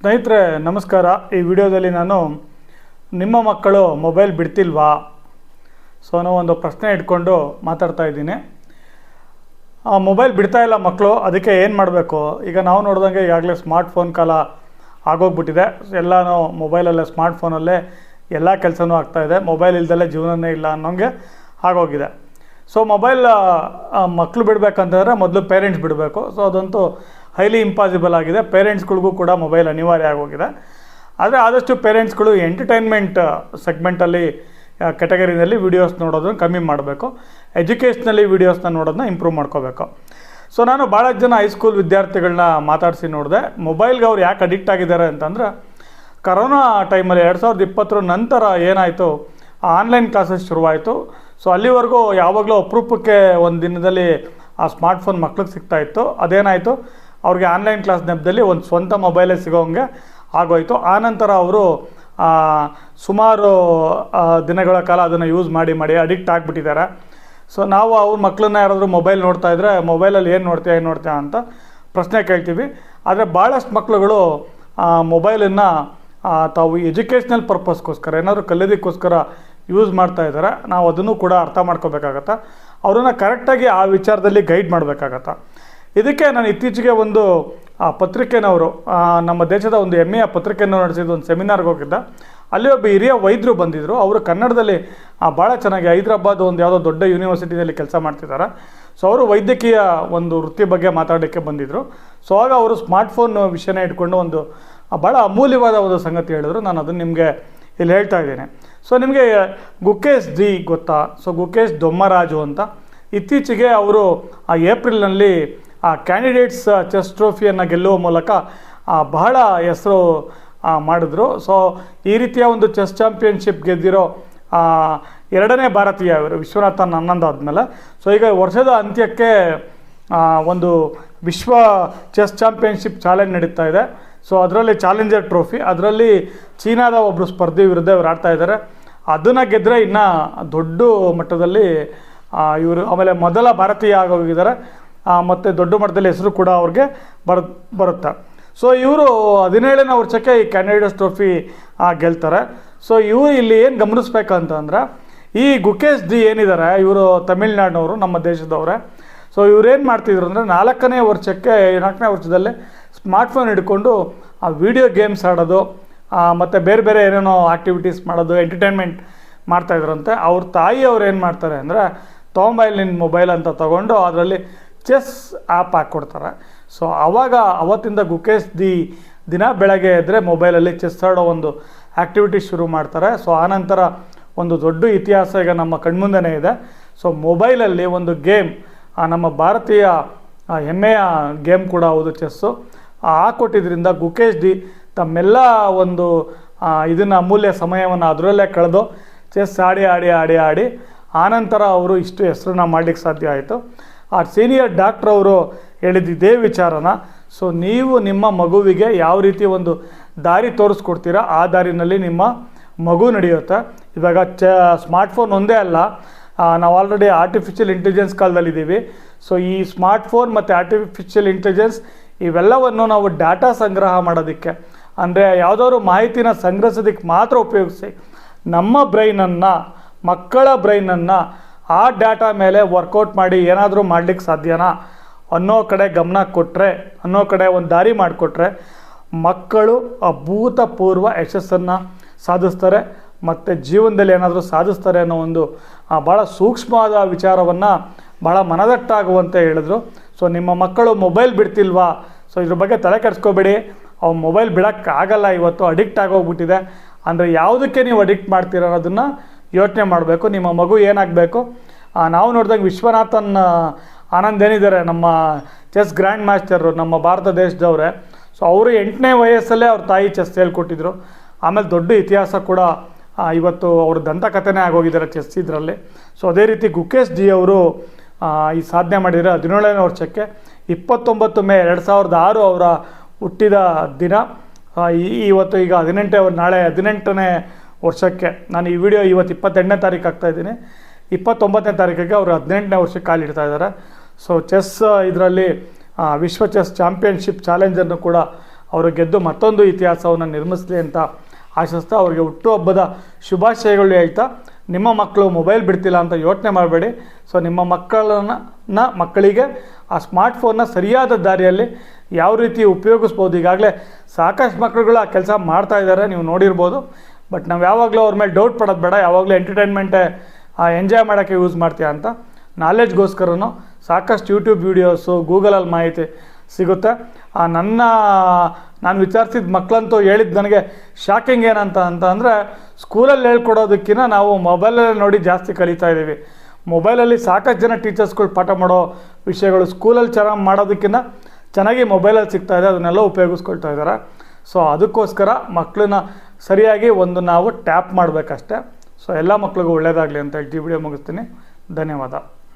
ಸ್ನೇಹಿತರೆ, ನಮಸ್ಕಾರ. ಈ ವಿಡಿಯೋದಲ್ಲಿ ನಾನು ನಿಮ್ಮ ಮಕ್ಕಳು ಮೊಬೈಲ್ ಬಿಡ್ತಿಲ್ವಾ? ಸೊ, ಅನ್ನೋ ಒಂದು ಪ್ರಶ್ನೆ ಇಟ್ಕೊಂಡು ಮಾತಾಡ್ತಾ ಇದ್ದೀನಿ. ಮೊಬೈಲ್ ಬಿಡ್ತಾ ಇಲ್ಲ ಮಕ್ಕಳು, ಅದಕ್ಕೆ ಏನು ಮಾಡಬೇಕು? ಈಗ ನಾವು ನೋಡಿದಂಗೆ ಈಗಾಗಲೇ ಸ್ಮಾರ್ಟ್ಫೋನ್ ಕಾಲ ಆಗೋಗ್ಬಿಟ್ಟಿದೆ. ಎಲ್ಲನೂ ಮೊಬೈಲಲ್ಲೇ, ಸ್ಮಾರ್ಟ್ಫೋನಲ್ಲೇ ಎಲ್ಲ ಕೆಲಸನೂ ಆಗ್ತಾಯಿದೆ ಮೊಬೈಲ್ ಇಲ್ದಲೇ ಜೀವನನೇ ಇಲ್ಲ ಅನ್ನೋಂಗೆ ಆಗೋಗಿದೆ. ಸೊ, ಮೊಬೈಲ್ ಮಕ್ಕಳು ಬಿಡಬೇಕಂತಂದರೆ ಮೊದಲು ಪೇರೆಂಟ್ಸ್ ಬಿಡಬೇಕು. ಸೊ, ಅದಂತೂ ಹೈಲಿ ಇಂಪಾಸಿಬಲ್ ಆಗಿದೆ. ಪೇರೆಂಟ್ಸ್ಗಳಿಗೂ ಕೂಡ ಮೊಬೈಲ್ ಅನಿವಾರ್ಯ ಆಗೋಗಿದೆ. ಆದರೆ ಆದಷ್ಟು ಪೇರೆಂಟ್ಸ್ಗಳು ಎಂಟರ್ಟೈನ್ಮೆಂಟ್ ಸೆಗ್ಮೆಂಟಲ್ಲಿ ಕೆಟಗರಿನಲ್ಲಿ ವೀಡಿಯೋಸ್ ನೋಡೋದನ್ನು ಕಮ್ಮಿ ಮಾಡಬೇಕು. ಎಜುಕೇಷ್ನಲ್ಲಿ ವೀಡಿಯೋಸ್ನ ನೋಡೋದನ್ನ ಇಂಪ್ರೂವ್ ಮಾಡ್ಕೋಬೇಕು. ಸೊ ನಾನು ಭಾಳ ಜನ ಹೈಸ್ಕೂಲ್ ವಿದ್ಯಾರ್ಥಿಗಳನ್ನ ಮಾತಾಡಿಸಿ ನೋಡಿದೆ. ಮೊಬೈಲ್ಗೆ ಅವ್ರು ಯಾಕೆ ಅಡಿಕ್ಟ್ ಆಗಿದ್ದಾರೆ ಅಂತಂದ್ರೆ ಕರೋನಾ ಟೈಮಲ್ಲಿ ಎರಡು ಸಾವಿರದ ಇಪ್ಪತ್ತರ ನಂತರ ಏನಾಯಿತು? ಆನ್ಲೈನ್ ಕ್ಲಾಸಸ್ ಶುರುವಾಯಿತು. ಸೊ ಅಲ್ಲಿವರೆಗೂ ಯಾವಾಗಲೂ ಅಪರೂಪಕ್ಕೆ ಒಂದು ದಿನದಲ್ಲಿ ಆ ಸ್ಮಾರ್ಟ್ಫೋನ್ ಮಕ್ಳಿಗೆ ಸಿಗ್ತಾ ಇತ್ತು. ಅದೇನಾಯಿತು? ಅವ್ರಿಗೆ ಆನ್ಲೈನ್ ಕ್ಲಾಸ್ ನೆಪದಲ್ಲಿ ಒಂದು ಸ್ವಂತ ಮೊಬೈಲೇ ಸಿಗೋಂಗೆ ಆಗೋಯ್ತು. ಆನಂತರ ಅವರು ಸುಮಾರು ದಿನಗಳ ಕಾಲ ಅದನ್ನು ಯೂಸ್ ಮಾಡಿ ಮಾಡಿ ಅಡಿಕ್ಟ್ ಆಗಿಬಿಟ್ಟಿದ್ದಾರೆ ಸೊ ನಾವು ಅವ್ರ ಮಕ್ಕಳನ್ನ ಯಾರಾದರೂ ಮೊಬೈಲ್ ನೋಡ್ತಾ ಇದ್ದರೆ ಮೊಬೈಲಲ್ಲಿ ಏನು ನೋಡ್ತೀಯ ಏನು ನೋಡ್ತೀಯ ಅಂತ ಪ್ರಶ್ನೆ ಕೇಳ್ತೀವಿ. ಆದರೆ ಭಾಳಷ್ಟು ಮಕ್ಕಳುಗಳು ಮೊಬೈಲನ್ನು ತಾವು ಎಜುಕೇಷ್ನಲ್ ಪರ್ಪಸ್ಗೋಸ್ಕರ ಏನಾದರೂ ಕಲಿಯೋದಕ್ಕೋಸ್ಕರ ಯೂಸ್ ಮಾಡ್ತಾ ಇದ್ದಾರೆ ನಾವು ಅದನ್ನು ಕೂಡ ಅರ್ಥ ಮಾಡ್ಕೋಬೇಕಾಗತ್ತೆ. ಅವರನ್ನು ಕರೆಕ್ಟಾಗಿ ಆ ವಿಚಾರದಲ್ಲಿ ಗೈಡ್ ಮಾಡಬೇಕಾಗತ್ತೆ. ಇದಕ್ಕೆ ನಾನು ಇತ್ತೀಚೆಗೆ ಒಂದು ಆ, ಪತ್ರಿಕೆನವರು ನಮ್ಮ ದೇಶದ ಒಂದು ಹೆಮ್ಮೆಯ ಪತ್ರಿಕೆಯನ್ನು ನಡೆಸಿದ ಒಂದು ಸೆಮಿನಾರ್ಗೆ ಹೋಗಿದ್ದ. ಅಲ್ಲಿ ಒಬ್ಬ ಹಿರಿಯ ವೈದ್ಯರು ಬಂದಿದ್ದರು ಅವರು ಕನ್ನಡದಲ್ಲಿ ಭಾಳ ಚೆನ್ನಾಗಿ ಹೈದ್ರಾಬಾದ್ ಒಂದು ಯಾವುದೋ ದೊಡ್ಡ ಯೂನಿವರ್ಸಿಟಿಯಲ್ಲಿ ಕೆಲಸ ಮಾಡ್ತಿದ್ದಾರೆ. ಸೊ ಅವರು ವೈದ್ಯಕೀಯ ಒಂದು ವೃತ್ತಿ ಬಗ್ಗೆ ಮಾತಾಡೋಕ್ಕೆ ಬಂದಿದ್ದರು ಸೊ ಆಗ ಅವರು ಸ್ಮಾರ್ಟ್ಫೋನ್ ವಿಷಯನ ಇಟ್ಕೊಂಡು ಒಂದು ಭಾಳ ಅಮೂಲ್ಯವಾದ ಒಂದು ಸಂಗತಿ ಹೇಳಿದ್ರು. ನಾನು ಅದನ್ನು ನಿಮಗೆ ಇಲ್ಲಿ ಹೇಳ್ತಾ ಇದ್ದೇನೆ. ಸೊ ನಿಮಗೆ ಗುಕೇಶ್ ಜಿ ಗೊತ್ತಾ? ಸೊ ಗುಕೇಶ್ ದೊಮ್ಮರಾಜು ಅಂತ. ಇತ್ತೀಚೆಗೆ ಅವರು ಆ ಏಪ್ರಿಲ್ನಲ್ಲಿ ಆ ಕ್ಯಾಂಡಿಡೇಟ್ಸ್ ಚೆಸ್ ಟ್ರೋಫಿಯನ್ನು ಗೆಲ್ಲುವ ಮೂಲಕ ಬಹಳ ಹೆಸರು ಮಾಡಿದ್ರು. ಸೊ ಈ ರೀತಿಯ ಒಂದು ಚೆಸ್ ಚಾಂಪಿಯನ್ಶಿಪ್ ಗೆದ್ದಿರೋ ಎರಡನೇ ಭಾರತೀಯ ಇವರು ವಿಶ್ವನಾಥನ್ ಆನಂದ್ ಆದಮೇಲೆ. ಸೊ ಈಗ ವರ್ಷದ ಅಂತ್ಯಕ್ಕೆ ಒಂದು ವಿಶ್ವ ಚೆಸ್ ಚಾಂಪಿಯನ್ಶಿಪ್ ಚಾಲೆಂಜ್ ನಡೀತಾ ಇದೆ. ಸೊ ಅದರಲ್ಲಿ ಚಾಲೆಂಜರ್ ಟ್ರೋಫಿ ಅದರಲ್ಲಿ ಚೀನಾದ ಒಬ್ಬರು ಸ್ಪರ್ಧಿ ವಿರುದ್ಧ ಇವರು ಆಡ್ತಾ ಇದ್ದಾರೆ ಅದನ್ನು ಗೆದ್ದರೆ ಇನ್ನೂ ದೊಡ್ಡ ಮಟ್ಟದಲ್ಲಿ ಇವರು ಆಮೇಲೆ ಮೊದಲ ಭಾರತೀಯ ಆಗೋಗಿದ್ದಾರೆ. ಮತ್ತು ದೊಡ್ಡ ಮಟ್ಟದಲ್ಲಿ ಹೆಸರು ಕೂಡ ಅವ್ರಿಗೆ ಬರ, ಬರುತ್ತೆ. ಸೊ ಇವರು ಹದಿನೇಳನೇ ವರ್ಷಕ್ಕೆ ಈ ಕ್ಯಾಂಡಿಡೇಟ್ಸ್ ಟ್ರೋಫಿ ಗೆಲ್ತಾರೆ. ಸೊ ಇವರು ಇಲ್ಲಿ ಏನು ಗಮನಿಸ್ಬೇಕಂತಂದ್ರೆ, ಈ ಗುಕೇಶ್ ಜಿ ಏನಿದ್ದಾರೆ ಇವರು ತಮಿಳ್ನಾಡಿನವರು, ನಮ್ಮ ದೇಶದವರೇ. ಸೊ ಏನು ಮಾಡ್ತಿದ್ರು ಅಂದರೆ, ನಾಲ್ಕನೇ ವರ್ಷಕ್ಕೆ, ನಾಲ್ಕನೇ ವರ್ಷದಲ್ಲೇ ಸ್ಮಾರ್ಟ್ಫೋನ್ ಹಿಡ್ಕೊಂಡು, ಆ ವಿಡಿಯೋ ಗೇಮ್ಸ್ ಆಡೋದು ಮತ್ತು ಬೇರೆ ಬೇರೆ ಏನೇನೋ ಆ್ಯಕ್ಟಿವಿಟೀಸ್ ಮಾಡೋದು ಎಂಟರ್ಟೈನ್ಮೆಂಟ್ ಮಾಡ್ತಾಯಿದ್ರಂತೆ ಅವ್ರ ತಾಯಿಯವ್ರು ಏನು ಮಾಡ್ತಾರೆ ಅಂದರೆ, ತೊಗೊಂಬೈಲ್ ಮೊಬೈಲ್ ಅಂತ ತೊಗೊಂಡು, ಅದರಲ್ಲಿ ಚೆಸ್ ಆ್ಯಪ್ ಹಾಕ್ಕೊಡ್ತಾರೆ. ಸೊ ಆವಾಗ ಅವತ್ತಿಂದ ಗುಕೇಶ್ ದಿ ದಿನ ಬೆಳಗ್ಗೆ ಎದ್ದರೆ ಮೊಬೈಲಲ್ಲಿ ಚೆಸ್ ಆಡೋ ಒಂದು ಆ್ಯಕ್ಟಿವಿಟಿ ಶುರು ಮಾಡ್ತಾರೆ. ಸೊ ಆನಂತರ ಒಂದು ದೊಡ್ಡ ಇತಿಹಾಸ ಈಗ ನಮ್ಮ ಕಣ್ಮುಂದೆನೇ ಇದೆ. ಸೊ ಮೊಬೈಲಲ್ಲಿ ಒಂದು ಗೇಮ್ ನಮ್ಮ ಭಾರತೀಯ ಹೆಮ್ಮೆಯ ಗೇಮ್ ಕೂಡ ಹೌದು ಚೆಸ್ಸು ಹಾಕ್ಕೊಟ್ಟಿದ್ರಿಂದ ಗುಕೇಶ್ ಡಿ ತಮ್ಮೆಲ್ಲ ಒಂದು ಇದನ್ನು ಅಮೂಲ್ಯ ಸಮಯವನ್ನು ಅದರಲ್ಲೇ ಕಳೆದು ಚೆಸ್ ಆಡಿ ಆಡಿ ಆಡಿ ಆಡಿ ಆನಂತರ ಅವರು ಇಷ್ಟು ಹೆಸರನ್ನ ಮಾಡಲಿಕ್ಕೆ ಸಾಧ್ಯ ಆಯಿತು. ಆ ಸೀನಿಯರ್ ಡಾಕ್ಟ್ರ್ ಅವರು ಹೇಳಿದ್ದಿದ್ದೇ ವಿಚಾರನ. ಸೊ ನೀವು ನಿಮ್ಮ ಮಗುವಿಗೆ ಯಾವ ರೀತಿ ಒಂದು ದಾರಿ ತೋರಿಸ್ಕೊಡ್ತೀರಾ, ಆ ದಾರಿನಲ್ಲಿ ನಿಮ್ಮ ಮಗು ನಡೆಯುತ್ತೆ. ಇವಾಗ ಚ, ಸ್ಮಾರ್ಟ್ಫೋನ್ ಒಂದೇ ಅಲ್ಲ ನಾವು ಆಲ್ರೆಡಿ ಆರ್ಟಿಫಿಷಿಯಲ್ ಇಂಟೆಲಿಜೆನ್ಸ್ ಕಾಲದಲ್ಲಿದ್ದೀವಿ. ಸೊ ಈ ಸ್ಮಾರ್ಟ್ಫೋನ್ ಮತ್ತು ಆರ್ಟಿಫಿಷಿಯಲ್ ಇಂಟೆಲಿಜೆನ್ಸ್ ಇವೆಲ್ಲವನ್ನು ನಾವು ಡಾಟಾ ಸಂಗ್ರಹ ಮಾಡೋದಕ್ಕೆ. ಅಂದರೆ ಯಾವುದಾದ್ರು ಮಾಹಿತಿನ ಸಂಗ್ರಹಿಸೋದಕ್ಕೆ ಮಾತ್ರ ಉಪಯೋಗಿಸಿ. ನಮ್ಮ ಬ್ರೈನನ್ನು, ಮಕ್ಕಳ ಬ್ರೈನನ್ನು ಆ ಡಾಟಾ ಮೇಲೆ ವರ್ಕೌಟ್ ಮಾಡಿ ಏನಾದರೂ ಮಾಡಲಿಕ್ಕೆ ಸಾಧ್ಯನಾ? ಅನ್ನೋ ಕಡೆ ಗಮನ ಕೊಟ್ಟರೆ ಅನ್ನೋ ಕಡೆ ಒಂದು ದಾರಿ ಮಾಡಿಕೊಟ್ರೆ, ಮಕ್ಕಳು ಅಭೂತಪೂರ್ವ ಯಶಸ್ಸನ್ನು ಸಾಧಿಸ್ತಾರೆ, ಮತ್ತು ಜೀವನದಲ್ಲಿ ಏನಾದರೂ ಸಾಧಿಸ್ತಾರೆ ಅನ್ನೋ ಒಂದು ಭಾಳ ಸೂಕ್ಷ್ಮವಾದ ವಿಚಾರವನ್ನು ಭಾಳ ಮನದಟ್ಟಾಗುವಂತೆ ಹೇಳಿದ್ರು. ಸೊ, ನಿಮ್ಮ ಮಕ್ಕಳು ಮೊಬೈಲ್ ಬಿಡ್ತಿಲ್ವಾ? ಸೊ, ಇದ್ರ ಬಗ್ಗೆ ತಲೆ ಕೆಡಿಸ್ಕೋಬೇಡಿ. ಅವ್ನು ಮೊಬೈಲ್ ಬಿಡೋಕ್ಕಾಗಲ್ಲ, ಇವತ್ತು ಅಡಿಕ್ಟ್ ಆಗೋಗ್ಬಿಟ್ಟಿದೆ. ಅಂದರೆ ಯಾವುದಕ್ಕೆ ನೀವು ಅಡಿಕ್ಟ್ ಮಾಡ್ತೀರ ಅನ್ನೋದನ್ನು ಯೋಚನೆ ಮಾಡಬೇಕು, ನಿಮ್ಮ ಮಗು ಏನಾಗಬೇಕು? ನಾವು ನೋಡಿದಂಗೆ ವಿಶ್ವನಾಥನ್ ಆನಂದ್ ಏನಿದ್ದಾರೆ, ನಮ್ಮ ಚೆಸ್ ಗ್ರ್ಯಾಂಡ್ ಮಾಸ್ಟರು, ನಮ್ಮ ಭಾರತ ದೇಶದವ್ರೆ. ಸೊ ಅವರು ಎಂಟನೇ ವಯಸ್ಸಲ್ಲೇ ಅವ್ರ ತಾಯಿ ಚೆಸ್ ಹೇಳ್ಕೊಟ್ಟಿದ್ರು. ಆಮೇಲೆ ದೊಡ್ಡ ಇತಿಹಾಸ ಕೂಡ ಇವತ್ತು ಅವ್ರ ದಂತಕಥೆನೇ ಆಗೋಗಿದ್ದಾರೆ ಚೆಸ್ ಇದರಲ್ಲಿ. ಸೊ ಅದೇ ರೀತಿ ಗುಕೇಶ್ ಜಿ ಅವರು ಈ ಸಾಧನೆ ಮಾಡಿದರೆ ಹದಿನೇಳನೇ ವರ್ಷಕ್ಕೆ ಇಪ್ಪತ್ತೊಂಬತ್ತು ಮೇ ಎರಡು ಸಾವಿರದ ಆರು ಅವರ ಹುಟ್ಟಿದ ದಿನ. ಈ- ಇವತ್ತು ಈಗ ಹದಿನೆಂಟೇ ನಾಳೆ ಹದಿನೆಂಟನೇ ವರ್ಷಕ್ಕೆ. ನಾನು ಈ ವಿಡಿಯೋ ಇವತ್ತು ಇಪ್ಪತ್ತೆಂಟನೇ ತಾರೀಕು ಆಗ್ತಾ ಇದ್ದೀನಿ. ಇಪ್ಪತ್ತೊಂಬತ್ತನೇ ತಾರೀಕಿಗೆ ಅವರು ಹದಿನೆಂಟನೇ ವರ್ಷಕ್ಕೆ ಕಾಲಿಡ್ತಾ ಇದ್ದಾರೆ. ಸೊ ಚೆಸ್ ಇದರಲ್ಲಿ ವಿಶ್ವ ಚೆಸ್ ಚಾಂಪಿಯನ್ಶಿಪ್ ಚಾಲೆಂಜನ್ನು ಕೂಡ ಅವರು ಗೆದ್ದು ಮತ್ತೊಂದು ಇತಿಹಾಸವನ್ನು ನಿರ್ಮಿಸಲಿ ಅಂತ ಆಶಿಸ್ತಾ ಅವರಿಗೆ ಹುಟ್ಟುಹಬ್ಬದ ಶುಭಾಶಯಗಳು ಹೇಳ್ತಾ, ನಿಮ್ಮ ಮಕ್ಕಳು ಮೊಬೈಲ್ ಬಿಡ್ತಿಲ್ಲ ಅಂತ ಯೋಚನೆ ಮಾಡಬೇಡಿ. ಸೊ ನಿಮ್ಮ ಮಕ್ಕಳನ್ನ, ಮಕ್ಕಳಿಗೆ ಆ ಸ್ಮಾರ್ಟ್ಫೋನ್ನ ಸರಿಯಾದ ದಾರಿಯಲ್ಲಿ ಯಾವ ರೀತಿ ಉಪಯೋಗಿಸ್ಬೋದು? ಈಗಾಗಲೇ ಸಾಕಷ್ಟು ಮಕ್ಕಳುಗಳು ಆ ಕೆಲಸ ಮಾಡ್ತಾ ಇದ್ದಾರೆ. ನೀವು ನೋಡಿರ್ಬೋದು. ಬಟ್ ನಾವು ಯಾವಾಗಲೂ ಅವ್ರ ಮೇಲೆ ಡೌಟ್ ಪಡೋದು ಬೇಡ. ಯಾವಾಗಲೂ ಎಂಟರ್ಟೈನ್ಮೆಂಟೇ ಎಂಜಾಯ್ ಮಾಡೋಕ್ಕೆ ಯೂಸ್ ಮಾಡ್ತೀಯ ಅಂತ ನಾಲೆಡ್ಜ್ಗೋಸ್ಕರನೂ ಸಾಕಷ್ಟು ಯೂಟ್ಯೂಬ್ ವೀಡಿಯೋಸು ಗೂಗಲಲ್ಲಿ ಮಾಹಿತಿ ಸಿಗುತ್ತೆ. ಆ, ನನ್ನ, ನಾನು ವಿಚಾರಿಸಿದ ಮಕ್ಕಳಂತೂ ಹೇಳಿದ್ದು ನನಗೆ ಶಾಕಿಂಗ್ ಏನಂತ, ಅಂತ ಅಂದರೆ ಸ್ಕೂಲಲ್ಲಿ ಹೇಳ್ಕೊಡೋದಕ್ಕಿಂತ ನಾವು ಮೊಬೈಲಲ್ಲೇ ನೋಡಿ ಜಾಸ್ತಿ ಕಲಿತಾ ಇದ್ದೀವಿ ಮೊಬೈಲಲ್ಲಿ ಸಾಕಷ್ಟು ಜನ ಟೀಚರ್ಸ್ಗಳು ಪಾಠ ಮಾಡೋ ವಿಷಯಗಳು ಸ್ಕೂಲಲ್ಲಿ ಚೆನ್ನಾಗಿ ಮಾಡೋದಕ್ಕಿಂತ ಚೆನ್ನಾಗಿ ಮೊಬೈಲಲ್ಲಿ ಸಿಗ್ತಾ ಇದೆ. ಅದನ್ನೆಲ್ಲ ಉಪಯೋಗಿಸ್ಕೊಳ್ತಾ ಇದ್ದಾರೆ ಸೊ ಅದಕ್ಕೋಸ್ಕರ ಮಕ್ಕಳನ್ನ ಸರಿಯಾಗಿ ಒಂದು ನಾವು ಟ್ಯಾಪ್ ಮಾಡಬೇಕಷ್ಟೆ. ಸೊ ಎಲ್ಲ ಮಕ್ಳಿಗೂ ಒಳ್ಳೆಯದಾಗಲಿ ಅಂತ ಈ ವಿಡಿಯೋ ಮುಗಿಸ್ತೀನಿ. ಧನ್ಯವಾದ.